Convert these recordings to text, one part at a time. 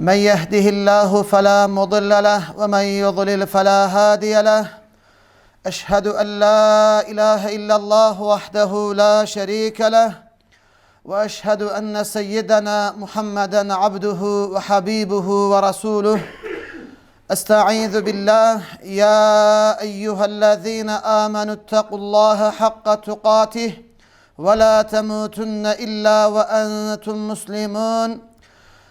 من يهده الله فلا مضل له ومن يضلل فلا هادي له اشهد ان لا اله الا الله وحده لا شريك له واشهد ان سيدنا محمدا عبده وحبيبه ورسوله استعيذ بالله يا ايها الذين امنوا اتقوا الله حق تقاته ولا تموتن الا وانتم مسلمون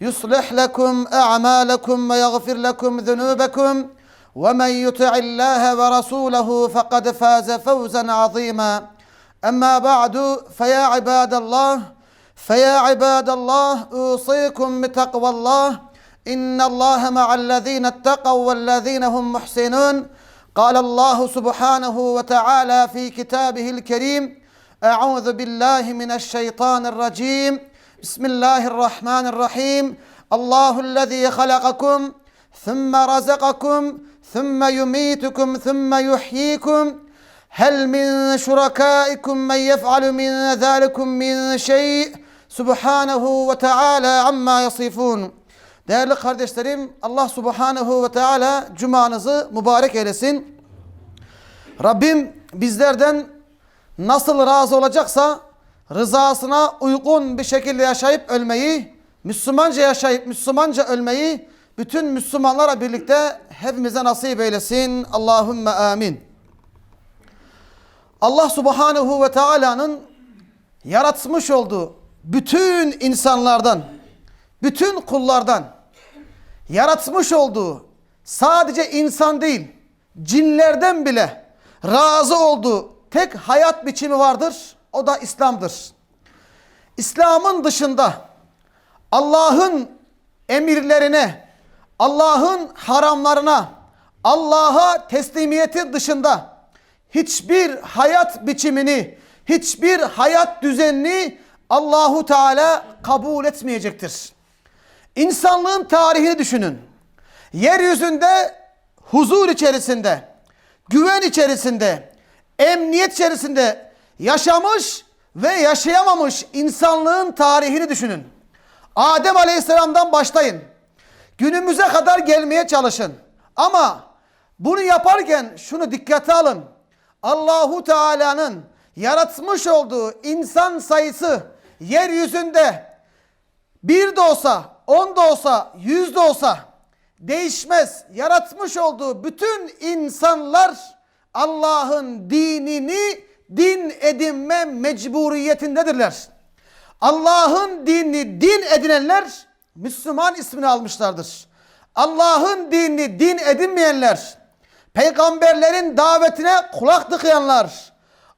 يصلح لكم أعمالكم ويغفر لكم ذنوبكم ومن يطع الله ورسوله فقد فاز فوزا عظيما. أما بعد فيا عباد الله فيا عباد الله أوصيكم بتقوى الله. إن الله مع الذين اتقوا والذين هم محسنون. قال الله سبحانه وتعالى في كتابه الكريم أعوذ بالله من الشيطان الرجيم. بسم الله الرحمن الرحيم الله الذي خلقكم ثم رزقكم ثم يميتكم ثم يحييكم هل من شركائكم من يفعل من ذلكم من شيء Subhanahu ve Teala amma yasifun. Değerli kardeşlerim Allah Subhanahu ve Teala cumanızı mübarek eylesin. Rabbim bizlerden nasıl razı olacaksa rızasına uygun bir şekilde yaşayıp ölmeyi, Müslümanca yaşayıp Müslümanca ölmeyi bütün Müslümanlara birlikte hepimize nasip eylesin. Allahümme amin. Allah Subhanahu ve Teala'nın yaratmış olduğu bütün insanlardan, bütün kullardan yaratmış olduğu sadece insan değil, cinlerden bile razı olduğu tek hayat biçimi vardır. O da İslam'dır. İslam'ın dışında Allah'ın emirlerine, Allah'ın haramlarına, Allah'a teslimiyeti dışında hiçbir hayat biçimini, hiçbir hayat düzenini Allahu Teala kabul etmeyecektir. İnsanlığın tarihini düşünün. Yeryüzünde huzur içerisinde, güven içerisinde, emniyet içerisinde yaşamış ve yaşayamamış insanlığın tarihini düşünün. Adem Aleyhisselam'dan başlayın. Günümüze kadar gelmeye çalışın. Ama bunu yaparken şunu dikkate alın. Allahu Teala'nın yaratmış olduğu insan sayısı yeryüzünde bir de olsa, on da olsa, yüz de olsa değişmez. Yaratmış olduğu bütün insanlar Allah'ın dinini din edinme mecburiyetindedirler. Allah'ın dinini din edinenler Müslüman ismini almışlardır. Allah'ın dinini din edinmeyenler, peygamberlerin davetine kulak tıkayanlar,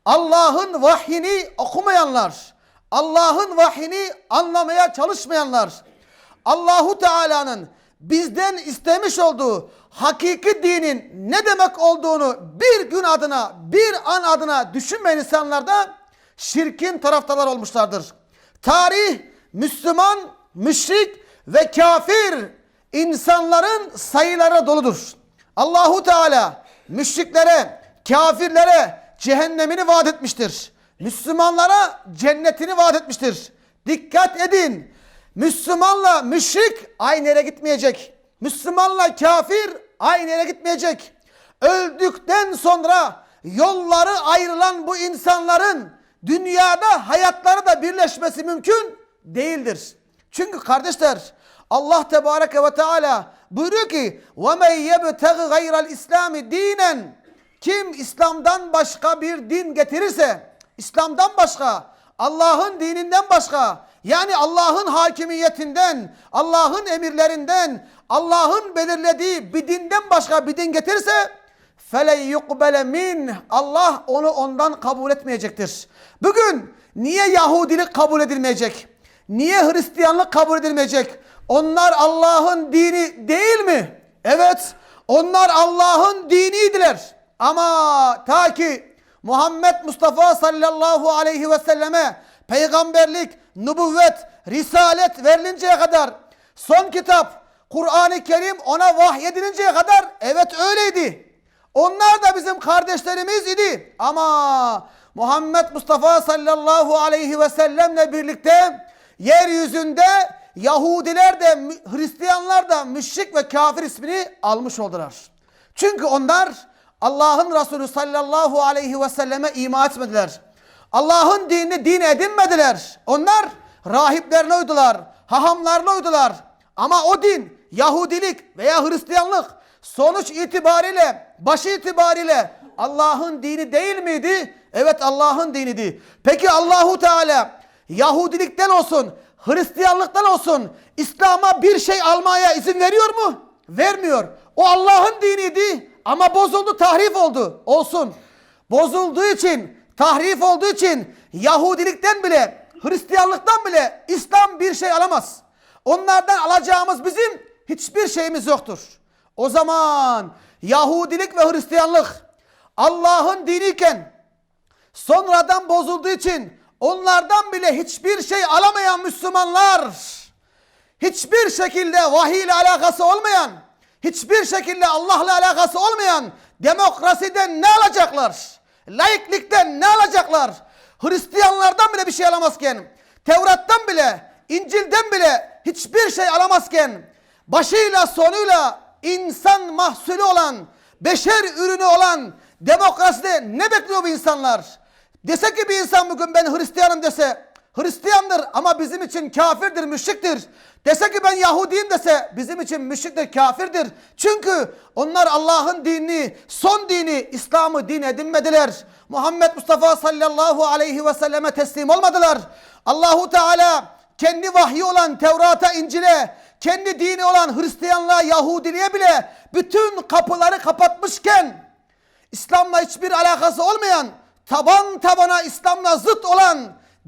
Allah'ın vahyini okumayanlar, Allah'ın vahyini anlamaya çalışmayanlar, Allahu Teala'nın bizden istemiş olduğu hakiki dinin ne demek olduğunu bir gün adına, bir an adına düşünmeyen insanlar da şirkin taraftarlar olmuşlardır. Tarih Müslüman, müşrik ve kafir insanların sayıları doludur. Allahu Teala müşriklere, kafirlere cehennemini vaat etmiştir. Müslümanlara cennetini vaat etmiştir. Dikkat edin. Müslümanla müşrik aynı yere gitmeyecek. Müslümanla kafir aynı yere gitmeyecek. Öldükten sonra yolları ayrılan bu insanların dünyada hayatları da birleşmesi mümkün değildir. Çünkü kardeşler Allah Tebareke ve Teala buyuruyor ki وَمَنْ يَبْتَغِ غَيْرَ الْاِسْلَامِ دِينًا kim İslam'dan başka bir din getirirse, İslam'dan başka, Allah'ın dininden başka, yani Allah'ın hakimiyetinden, Allah'ın emirlerinden, Allah'ın belirlediği bir dinden başka bir din getirirse, fele yukbele min Allah onu ondan kabul etmeyecektir. Bugün niye Yahudilik kabul edilmeyecek? Niye Hristiyanlık kabul edilmeyecek? Onlar Allah'ın dini değil mi? Evet. Onlar Allah'ın diniydiler. Ama ta ki Muhammed Mustafa sallallahu aleyhi ve selleme peygamberlik, nübüvvet, risalet verilinceye kadar son kitap Kur'an-ı Kerim ona vahyedilinceye kadar evet öyleydi. Onlar da bizim kardeşlerimiz idi. Ama Muhammed Mustafa sallallahu aleyhi ve sellemle birlikte yeryüzünde Yahudiler de Hristiyanlar da müşrik ve kafir ismini almış oldular. Çünkü onlar Allah'ın Resulü sallallahu aleyhi ve selleme ima etmediler. Allah'ın dinini din edinmediler. Onlar rahiplerine uydular, hahamlarına uydular. Ama o din Yahudilik veya Hristiyanlık sonuç itibariyle, başı itibariyle Allah'ın dini değil miydi? Evet Allah'ın diniydi. Peki Allahu Teala Yahudilikten olsun, Hristiyanlıktan olsun İslam'a bir şey almaya izin veriyor mu? Vermiyor. O Allah'ın diniydi ama bozuldu, tahrif oldu. Olsun. Bozulduğu için, tahrif olduğu için Yahudilikten bile, Hristiyanlıktan bile İslam bir şey alamaz. Onlardan alacağımız bizim hiçbir şeyimiz yoktur. O zaman Yahudilik ve Hristiyanlık Allah'ın diniyken sonradan bozulduğu için onlardan bile hiçbir şey alamayan Müslümanlar hiçbir şekilde vahiy ile alakası olmayan hiçbir şekilde Allah'la alakası olmayan demokrasiden ne alacaklar? Laiklikten ne alacaklar? Hristiyanlardan bile bir şey alamazken, Tevrat'tan bile, İncil'den bile hiçbir şey alamazken, başıyla sonuyla insan mahsulü olan, beşer ürünü olan demokraside ne bekliyor bu insanlar? Dese ki bir insan bugün ben Hristiyanım dese, Hristiyandır ama bizim için kafirdir, müşriktir. Dese ki ben Yahudiyim dese bizim için müşriktir, kafirdir. Çünkü onlar Allah'ın dinini, son dini, İslam'ı din edinmediler. Muhammed Mustafa sallallahu aleyhi ve selleme teslim olmadılar. Allahu Teala kendi vahyi olan Tevrat'a, İncil'e, kendi dini olan Hristiyanlığa, Yahudiliğe bile bütün kapıları kapatmışken İslam'la hiçbir alakası olmayan, taban tabana İslam'la zıt olan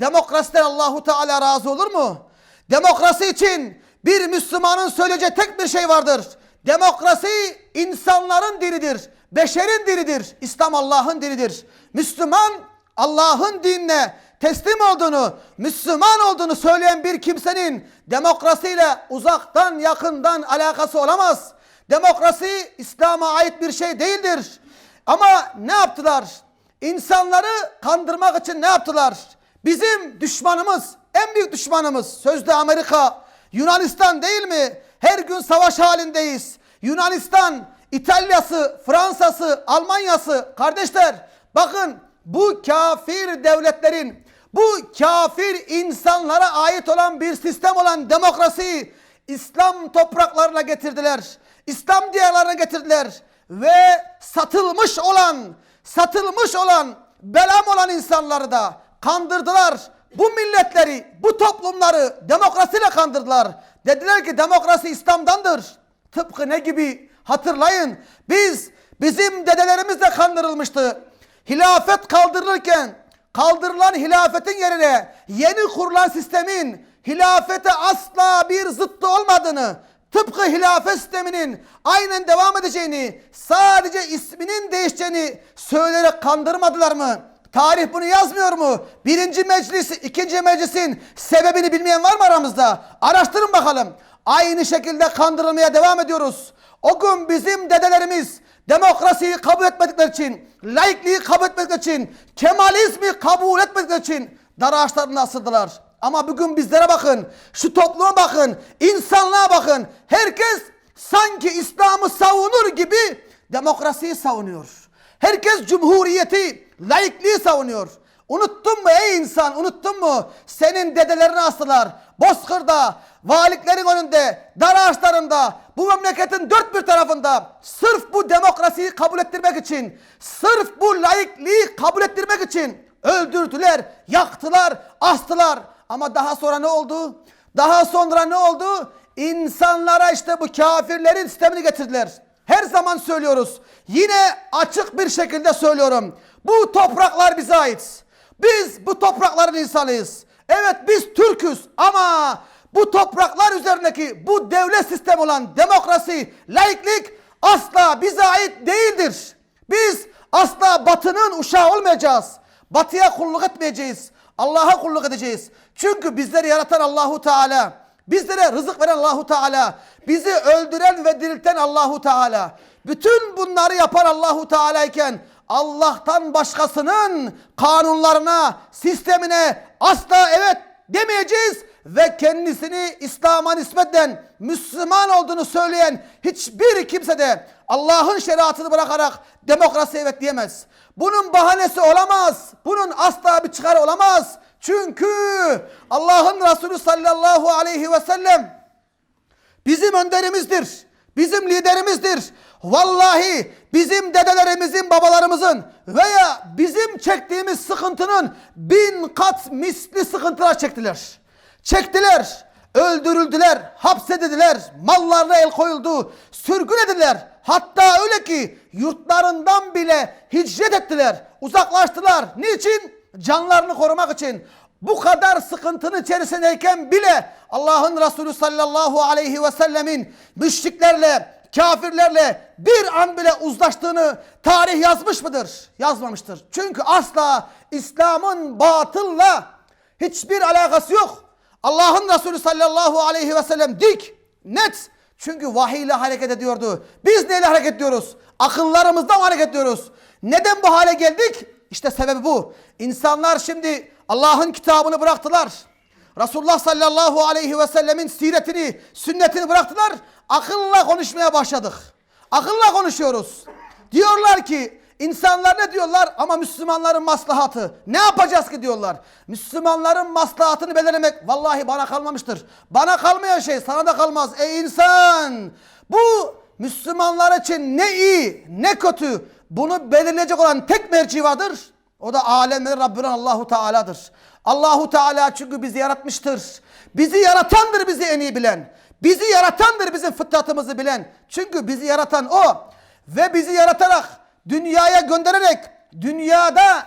demokrasiden Allahu Teala razı olur mu? Demokrasi için bir Müslümanın söyleyeceği tek bir şey vardır. Demokrasi insanların dinidir. Beşerin dinidir. İslam Allah'ın dinidir. Müslüman Allah'ın dinine teslim olduğunu, Müslüman olduğunu söyleyen bir kimsenin demokrasiyle uzaktan yakından alakası olamaz. Demokrasi İslam'a ait bir şey değildir. Ama ne yaptılar? İnsanları kandırmak için ne yaptılar? Bizim düşmanımız, en büyük düşmanımız sözde Amerika, Yunanistan değil mi? Her gün savaş halindeyiz. Yunanistan, İtalya'sı, Fransa'sı, Almanya'sı kardeşler bakın bu kafir devletlerin bu kafir insanlara ait olan bir sistem olan demokrasiyi İslam topraklarına getirdiler. İslam diyarlarına getirdiler ve satılmış olan, satılmış olan, belam olan insanları da kandırdılar. Bu milletleri, bu toplumları demokrasiyle kandırdılar. Dediler ki demokrasi İslam'dandır. Tıpkı ne gibi? Hatırlayın. Biz, bizim dedelerimiz de kandırılmıştı. Hilafet kaldırılırken kaldırılan hilafetin yerine yeni kurulan sistemin hilafete asla bir zıttı olmadığını, tıpkı hilafet sisteminin aynen devam edeceğini, sadece isminin değişeceğini söyleyerek kandırmadılar mı? Tarih bunu yazmıyor mu? Birinci meclis, ikinci meclisin sebebini bilmeyen var mı aramızda? Araştırın bakalım. Aynı şekilde kandırılmaya devam ediyoruz. O gün bizim dedelerimiz demokrasiyi kabul etmedikleri için, laikliği kabul etmedikleri için, kemalizmi kabul etmedikleri için dar ağaçlarına asıldılar. Ama bugün bizlere bakın, şu topluma bakın, insanlığa bakın. Herkes sanki İslam'ı savunur gibi demokrasiyi savunuyor. Herkes cumhuriyeti, laikliği savunuyor. Unuttun mu ey insan unuttun mu? Senin dedelerini astılar. Bozkır'da, valiklerin önünde, dar ağaçlarında, bu memleketin dört bir tarafında sırf bu demokrasiyi kabul ettirmek için, sırf bu laikliği kabul ettirmek için öldürdüler, yaktılar, astılar. Ama daha sonra ne oldu? Daha sonra ne oldu? İnsanlara işte bu kafirlerin sistemini getirdiler. Her zaman söylüyoruz. Yine açık bir şekilde söylüyorum. Bu topraklar bize ait. Biz bu toprakların insanıyız. Evet biz Türk'üz ama bu topraklar üzerindeki bu devlet sistemi olan demokrasi, laiklik asla bize ait değildir. Biz asla batının uşağı olmayacağız. Batıya kulluk etmeyeceğiz. Allah'a kulluk edeceğiz. Çünkü bizleri yaratan Allahu Teala, bizlere rızık veren Allahu Teala, bizi öldüren ve dirilten Allahu Teala. Bütün bunları yapan Allahu Teala iken Allah'tan başkasının kanunlarına, sistemine asla evet demeyeceğiz ve kendisini İslam'a nispetten Müslüman olduğunu söyleyen hiçbir kimse de Allah'ın şeriatını bırakarak demokrasi evet diyemez. Bunun bahanesi olamaz. Bunun asla bir çıkarı olamaz. Çünkü Allah'ın Resulü sallallahu aleyhi ve sellem bizim önderimizdir. Bizim liderimizdir. Vallahi bizim dedelerimizin, babalarımızın veya bizim çektiğimiz sıkıntının bin kat misli sıkıntılar çektiler. Çektiler, öldürüldüler, hapsedildiler, mallarına el koyuldu, sürgün edildiler. Hatta öyle ki yurtlarından bile hicret ettiler, uzaklaştılar. Niçin? Canlarını korumak için. Bu kadar sıkıntının içerisindeyken bile Allah'ın Resulü sallallahu aleyhi ve sellemin müşriklerle, kafirlerle bir an bile uzlaştığını tarih yazmış mıdır? Yazmamıştır. Çünkü asla İslam'ın batılla hiçbir alakası yok. Allah'ın Resulü sallallahu aleyhi ve sellem dik, net. Çünkü vahiy ile hareket ediyordu. Biz neyle hareket ediyoruz? Akıllarımızdan mı hareket ediyoruz? Neden bu hale geldik? İşte sebebi bu. İnsanlar şimdi Allah'ın kitabını bıraktılar. Resulullah sallallahu aleyhi ve sellemin siretini, sünnetini bıraktılar. Akılla konuşmaya başladık. Akılla konuşuyoruz. Diyorlar ki insanlar ne diyorlar? Ama Müslümanların maslahatı. Ne yapacağız ki diyorlar. Müslümanların maslahatını belirlemek vallahi bana kalmamıştır. Bana kalmayan şey sana da kalmaz. Ey insan! Bu Müslümanlar için ne iyi ne kötü bunu belirleyecek olan tek merci vardır. O da alemlerin Rabbinin Allahu Teala'dır. Allahu Teala çünkü bizi yaratmıştır. Bizi yaratandır bizi en iyi bilen. Bizi yaratandır bizim fıtratımızı bilen. Çünkü bizi yaratan o. Ve bizi yaratarak, dünyaya göndererek, dünyada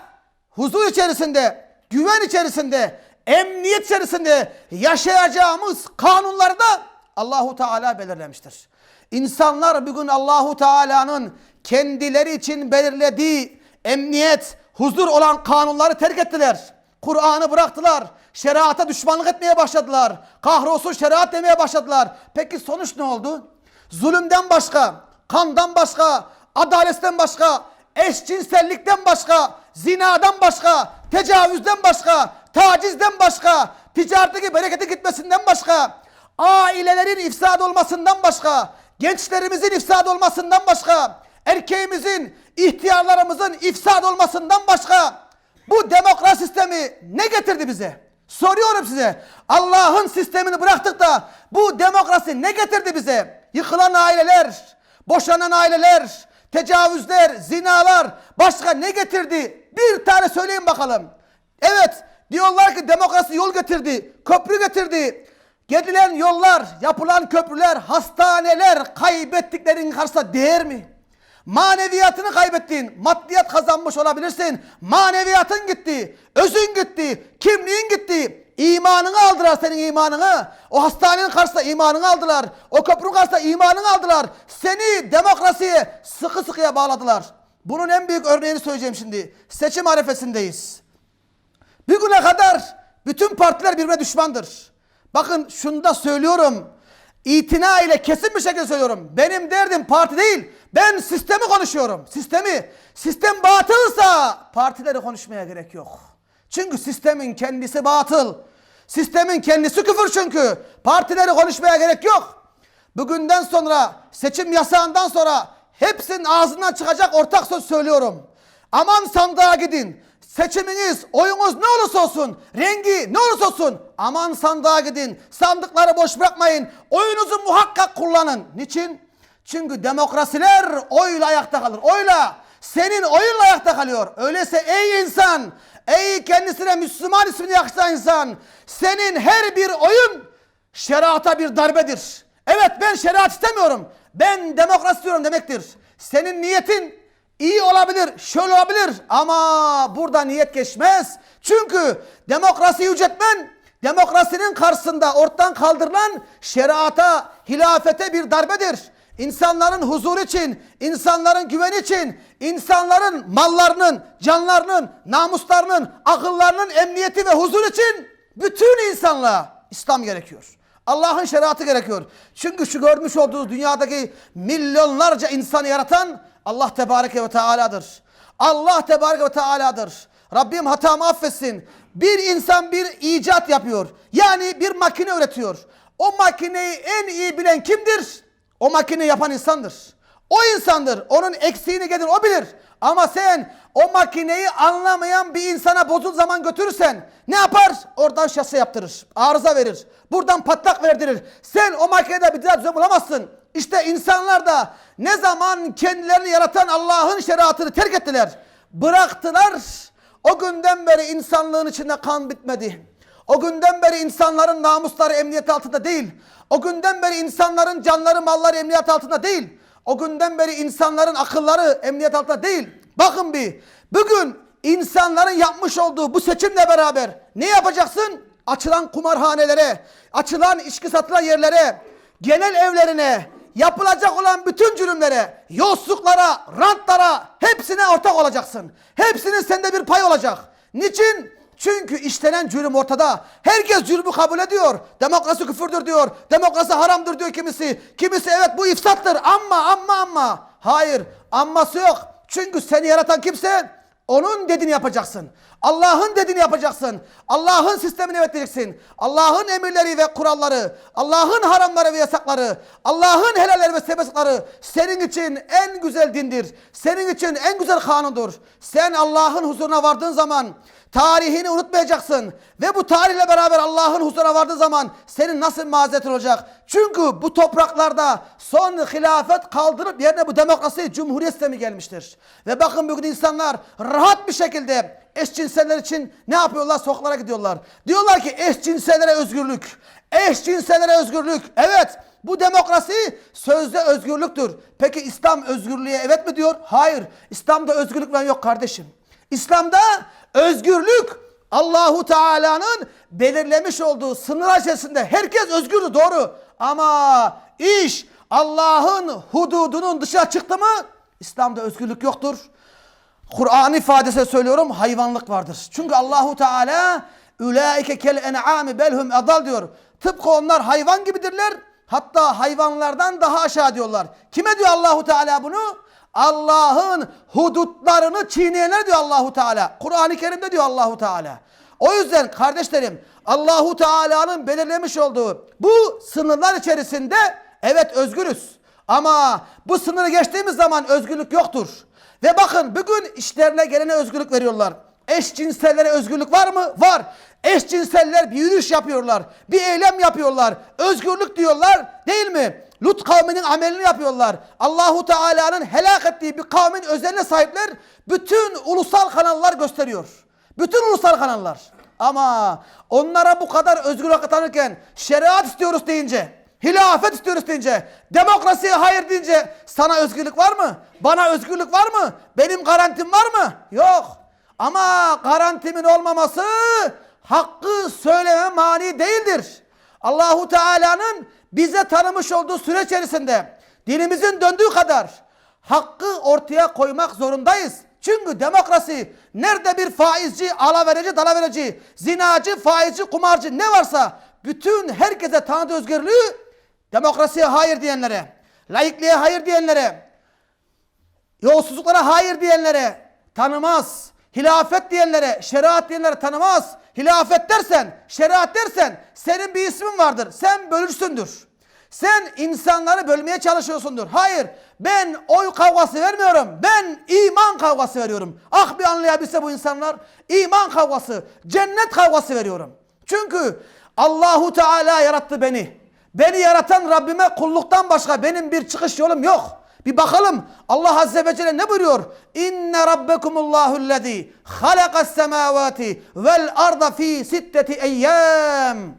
huzur içerisinde, güven içerisinde, emniyet içerisinde yaşayacağımız kanunları da Allahu Teala belirlemiştir. İnsanlar bugün Allahu Teala'nın kendileri için belirlediği emniyet, huzur olan kanunları terk ettiler. Kur'an'ı bıraktılar. Şeriata düşmanlık etmeye başladılar. Kahrolsun şeriat demeye başladılar. Peki sonuç ne oldu? Zulümden başka, kandan başka, adaletten başka, eşcinsellikten başka, zinadan başka, tecavüzden başka, tacizden başka, ticaretteki bereketi gitmesinden başka, ailelerin ifsad olmasından başka, gençlerimizin ifsad olmasından başka, erkeğimizin, ihtiyarlarımızın ifsad olmasından başka bu demokrasi sistemi ne getirdi bize? Soruyorum size. Allah'ın sistemini bıraktık da bu demokrasi ne getirdi bize? Yıkılan aileler, boşanan aileler, tecavüzler, zinalar başka ne getirdi? Bir tane söyleyin bakalım. Evet diyorlar ki demokrasi yol getirdi, köprü getirdi. Gidilen yollar, yapılan köprüler, hastaneler kaybettiklerin karşısında değer mi? Maneviyatını kaybettin. Maddiyat kazanmış olabilirsin. Maneviyatın gitti. Özün gitti. Kimliğin gitti. İmanını aldılar senin imanını. O hastanenin karşısında imanını aldılar. O köprünün karşısında imanını aldılar. Seni demokrasiye sıkı sıkıya bağladılar. Bunun en büyük örneğini söyleyeceğim şimdi. Seçim arefesindeyiz. Bugüne kadar bütün partiler birbirine düşmandır. Bakın şunu da söylüyorum. İtina ile kesin bir şekilde söylüyorum. Benim derdim parti değil. Ben sistemi konuşuyorum. Sistemi. Sistem batılsa partileri konuşmaya gerek yok. Çünkü sistemin kendisi batıl. Sistemin kendisi küfür çünkü. Partileri konuşmaya gerek yok. Bugünden sonra seçim yasağından sonra hepsinin ağzından çıkacak ortak söz söylüyorum. Aman sandığa gidin. seçiminiz, oyunuz ne olursa olsun, rengi ne olursa olsun aman sandığa gidin. Sandıkları boş bırakmayın. Oyunuzu muhakkak kullanın. Niçin? Çünkü demokrasiler oyla ayakta kalır. Oyla. Senin oyunla ayakta kalıyor. Öyleyse ey insan, ey kendisine Müslüman ismini yakıştıran insan, senin her bir oyun şeriata bir darbedir. Evet ben şeriat istemiyorum. Ben demokrasi istiyorum demektir. Senin niyetin iyi olabilir, şöyle olabilir ama burada niyet geçmez. Çünkü demokrasiyi yüceltmen demokrasinin karşısında ortadan kaldırılan şeriata, hilafete bir darbedir. İnsanların huzuru için, insanların güveni için, insanların mallarının, canlarının, namuslarının, akıllarının emniyeti ve huzur için bütün insanlığa İslam gerekiyor. Allah'ın şeriatı gerekiyor. Çünkü şu görmüş olduğunuz dünyadaki milyonlarca insanı yaratan Allah Tebareke ve Teala'dır. Allah Tebareke ve Teala'dır. Rabbim hatamı affetsin. Bir insan bir icat yapıyor. Yani bir makine üretiyor. O makineyi en iyi bilen kimdir? O makineyi yapan insandır. O insandır. Onun eksiğini gelir o bilir. Ama sen o makineyi anlamayan bir insana bozul zaman götürürsen ne yapar? Oradan şase yaptırır. Arıza verir. Buradan patlak verdirir. Sen o makinede bir daha düzen bulamazsın. İşte insanlar da ne zaman kendilerini yaratan Allah'ın şeriatını terk ettiler. Bıraktılar. O günden beri insanlığın içinde kan bitmedi. O günden beri insanların namusları emniyet altında değil. O günden beri insanların canları malları emniyet altında değil. O günden beri insanların akılları emniyet altında değil. Bakın bir bugün insanların yapmış olduğu bu seçimle beraber ne yapacaksın? Açılan kumarhanelere, açılan içki satılan yerlere, genel evlerine, yapılacak olan bütün cürümlere, yolsuzluklara, rantlara hepsine ortak olacaksın. Hepsinin sende bir pay olacak. Niçin? Çünkü işlenen cürüm ortada. Herkes cürmü kabul ediyor. Demokrasi küfürdür diyor. Demokrasi haramdır diyor kimisi. Kimisi evet bu ifsattır ama ama ama. Hayır amması yok. Çünkü seni yaratan kimse onun dediğini yapacaksın. Allah'ın dediğini yapacaksın. Allah'ın sistemini yöneteceksin. Allah'ın emirleri ve kuralları, Allah'ın haramları ve yasakları, Allah'ın helalleri ve sebepleri senin için en güzel dindir. Senin için en güzel kanundur. Sen Allah'ın huzuruna vardığın zaman tarihini unutmayacaksın. Ve bu tarihle beraber Allah'ın huzuruna vardığı zaman senin nasıl mazeretin olacak? Çünkü bu topraklarda son hilafet kaldırıp yerine bu demokrasi cumhuriyet sistemi gelmiştir. Ve bakın bugün insanlar rahat bir şekilde eşcinseller için ne yapıyorlar? Sokaklara gidiyorlar. Diyorlar ki eşcinsellere özgürlük. Eşcinsellere özgürlük. Evet bu demokrasi sözde özgürlüktür. Peki İslam özgürlüğe evet mi diyor? Hayır. İslam'da özgürlük falan yok kardeşim. İslam'da özgürlük Allahu Teala'nın belirlemiş olduğu sınırlar içerisinde herkes özgürdür doğru. Ama iş Allah'ın hududunun dışına çıktı mı İslam'da özgürlük yoktur. Kur'an ifadesiyle söylüyorum hayvanlık vardır. Çünkü Allahu Teala ülaike kel en'ami belhum adal diyor. Tıpkı onlar hayvan gibidirler. Hatta hayvanlardan daha aşağı diyorlar. Kime diyor Allahu Teala bunu? Allah'ın hudutlarını çiğneyenler diyor Allahu Teala. Kur'an-ı Kerim'de diyor Allahu Teala. O yüzden kardeşlerim Allahu Teala'nın belirlemiş olduğu bu sınırlar içerisinde evet özgürüz. Ama bu sınırı geçtiğimiz zaman özgürlük yoktur. Ve bakın bugün işlerine gelene özgürlük veriyorlar. Eşcinsellere özgürlük var mı? Var. Eşcinseller bir yürüyüş yapıyorlar. Bir eylem yapıyorlar. Özgürlük diyorlar değil mi? Lut kavminin amelini yapıyorlar. Allahu Teala'nın helak ettiği bir kavmin özeline sahipler. Bütün ulusal kanallar gösteriyor. Bütün ulusal kanallar. Ama onlara bu kadar özgürlük tanırken şeriat istiyoruz deyince Hilafet istiyoruz deyince, demokrasiye hayır deyince sana özgürlük var mı? Bana özgürlük var mı? Benim garantim var mı? Yok. Ama garantimin olmaması hakkı söyleme mani değildir. Allahu Teala'nın bize tanımış olduğu süre içerisinde dilimizin döndüğü kadar hakkı ortaya koymak zorundayız. Çünkü demokrasi nerede bir faizci, alaverici, dalaverici, zinacı, faizci, kumarcı ne varsa bütün herkese tanıdığı özgürlüğü Demokrasiye hayır diyenlere, laikliğe hayır diyenlere, yolsuzluklara hayır diyenlere tanımaz. Hilafet diyenlere, şeriat diyenlere tanımaz. Hilafet dersen, şeriat dersen senin bir ismin vardır. Sen bölücüsündür. Sen insanları bölmeye çalışıyorsundur. Hayır. Ben oy kavgası vermiyorum. Ben iman kavgası veriyorum. Ah bir anlayabilse bu insanlar. iman kavgası, cennet kavgası veriyorum. Çünkü Allahu Teala yarattı beni. Beni yaratan Rabbime kulluktan başka benim bir çıkış yolum yok. Bir bakalım Allah Azze ve Celle ne buyuruyor? İnne rabbekumullahu lezî halakas semâvâti vel arda fî sitteti eyyâm.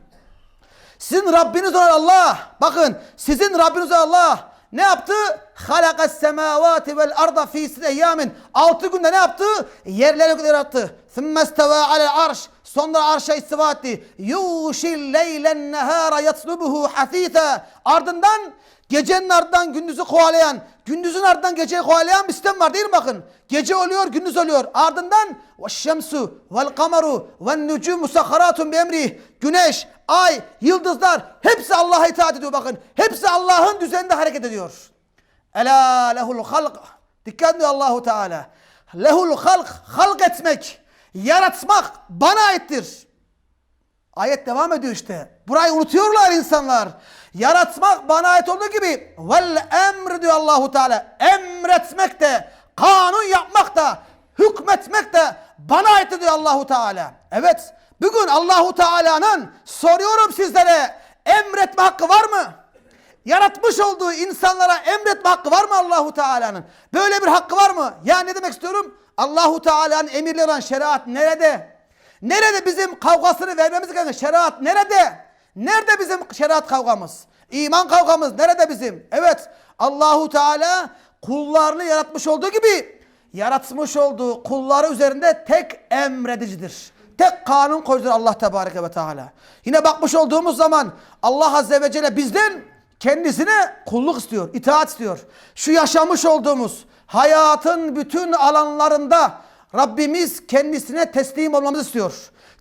Sizin Rabbiniz olan Allah. Bakın sizin Rabbiniz olan Allah ne yaptı? Halakas semavati vel arda fi sitte eyyamin. Altı günde ne yaptı? Yerleri yarattı. Thumma isteva alel arş. Sonra arşa istiva etti. Yuşil leylen nehara yatlubuhu hasita. Ardından gecenin ardından gündüzü kovalayan, gündüzün ardından geceyi kovalayan bir sistem var değil mi bakın? Gece oluyor, gündüz oluyor. Ardından şemsu vel kameru ve nucumu musakharatun bi emri. Güneş, ay, yıldızlar hepsi Allah'a itaat ediyor bakın. Hepsi Allah'ın düzeninde hareket ediyor. Ela lehul halk. Dikkat ediyor Allahu Teala. Lehul halk, halk etmek, yaratmak bana aittir. Ayet devam ediyor işte. Burayı unutuyorlar insanlar. Yaratmak bana ait olduğu gibi vel emr diyor Allahu Teala. Emretmek de, kanun yapmak da, hükmetmek de bana ait diyor Allahu Teala. Evet. Bugün Allahu Teala'nın soruyorum sizlere emretme hakkı var mı? Yaratmış olduğu insanlara emretme hakkı var mı Allahu Teala'nın? Böyle bir hakkı var mı? Ya ne demek istiyorum? Allahu Teala'nın emirleri olan şeriat nerede? Nerede bizim kavgasını vermemiz gereken şeriat nerede? Nerede bizim şeriat kavgamız? İman kavgamız nerede bizim? Evet Allahu Teala kullarını yaratmış olduğu gibi yaratmış olduğu kulları üzerinde tek emredicidir. Tek kanun koyucudur Allah Tebareke ve Teala. Yine bakmış olduğumuz zaman Allah Azze ve Celle bizden kendisine kulluk istiyor, itaat istiyor. Şu yaşamış olduğumuz hayatın bütün alanlarında Rabbimiz kendisine teslim olmamızı istiyor.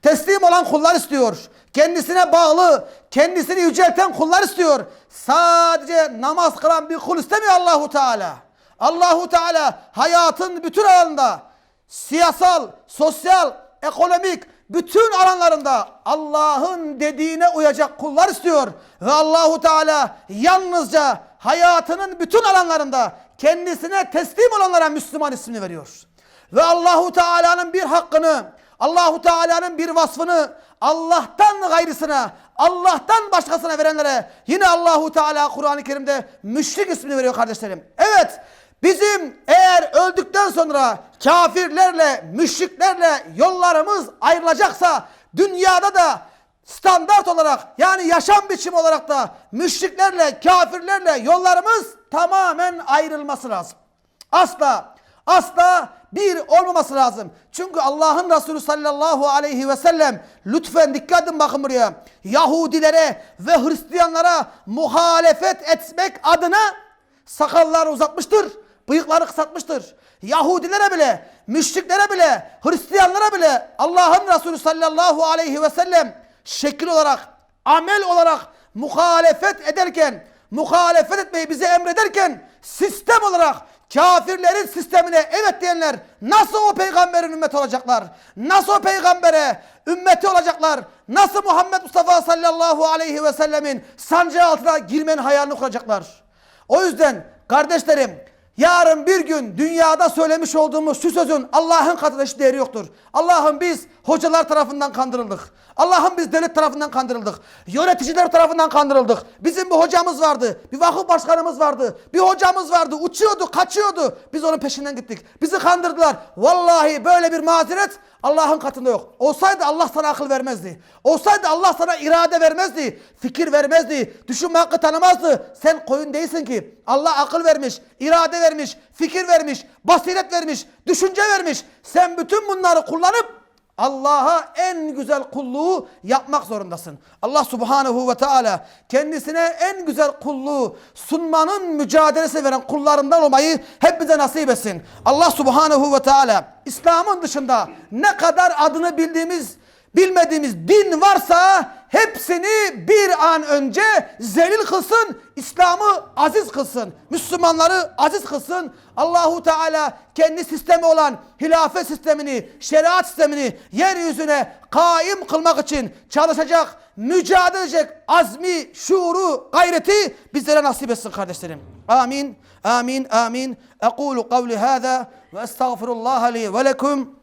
Teslim olan kullar istiyor. Kendisine bağlı, kendisini yücelten kullar istiyor. Sadece namaz kılan bir kul istemiyor Allahu Teala. Allahu Teala hayatın bütün alanında siyasal, sosyal, ekonomik bütün alanlarında Allah'ın dediğine uyacak kullar istiyor. Ve Allahu Teala yalnızca hayatının bütün alanlarında kendisine teslim olanlara Müslüman ismini veriyor. Ve Allahu Teala'nın bir hakkını, Allahu Teala'nın bir vasfını Allah'tan gayrısına, Allah'tan başkasına verenlere yine Allahu Teala Kur'an-ı Kerim'de müşrik ismini veriyor kardeşlerim. Evet, bizim eğer öldükten sonra kafirlerle, müşriklerle yollarımız ayrılacaksa dünyada da standart olarak yani yaşam biçimi olarak da müşriklerle, kafirlerle yollarımız tamamen ayrılması lazım. Asla asla bir olmaması lazım. Çünkü Allah'ın Resulü sallallahu aleyhi ve sellem lütfen dikkat edin bakın buraya. Yahudilere ve Hristiyanlara muhalefet etmek adına sakallar uzatmıştır. Bıyıkları kısaltmıştır. Yahudilere bile, müşriklere bile, Hristiyanlara bile Allah'ın Resulü sallallahu aleyhi ve sellem şekil olarak, amel olarak muhalefet ederken, muhalefet etmeyi bize emrederken sistem olarak kafirlerin sistemine evet diyenler nasıl o peygamberin ümmeti olacaklar? Nasıl o peygambere ümmeti olacaklar? Nasıl Muhammed Mustafa sallallahu aleyhi ve sellemin sancağı altına girmenin hayalini kuracaklar? O yüzden kardeşlerim yarın bir gün dünyada söylemiş olduğumuz şu sözün Allah'ın katında hiç değeri yoktur. Allah'ım biz hocalar tarafından kandırıldık. Allah'ım biz devlet tarafından kandırıldık. Yöneticiler tarafından kandırıldık. Bizim bir hocamız vardı. Bir vakıf başkanımız vardı. Bir hocamız vardı. Uçuyordu, kaçıyordu. Biz onun peşinden gittik. Bizi kandırdılar. Vallahi böyle bir mazeret Allah'ın katında yok. Olsaydı Allah sana akıl vermezdi. Olsaydı Allah sana irade vermezdi. Fikir vermezdi. Düşünme hakkı tanımazdı. Sen koyun değilsin ki. Allah akıl vermiş, irade vermiş, fikir vermiş, basiret vermiş, düşünce vermiş. Sen bütün bunları kullanıp Allah'a en güzel kulluğu yapmak zorundasın. Allah subhanehu ve teala kendisine en güzel kulluğu sunmanın mücadelesi veren kullarından olmayı hepimize nasip etsin. Allah subhanehu ve teala İslam'ın dışında ne kadar adını bildiğimiz bilmediğimiz din varsa hepsini bir an önce zelil kılsın, İslam'ı aziz kılsın, Müslümanları aziz kılsın. Allahu Teala kendi sistemi olan hilafet sistemini, şeriat sistemini yeryüzüne kaim kılmak için çalışacak, mücadele edecek azmi, şuuru, gayreti bizlere nasip etsin kardeşlerim. Amin, amin, amin. Ekulu kavli hâzâ ve estağfirullah li ve lekum.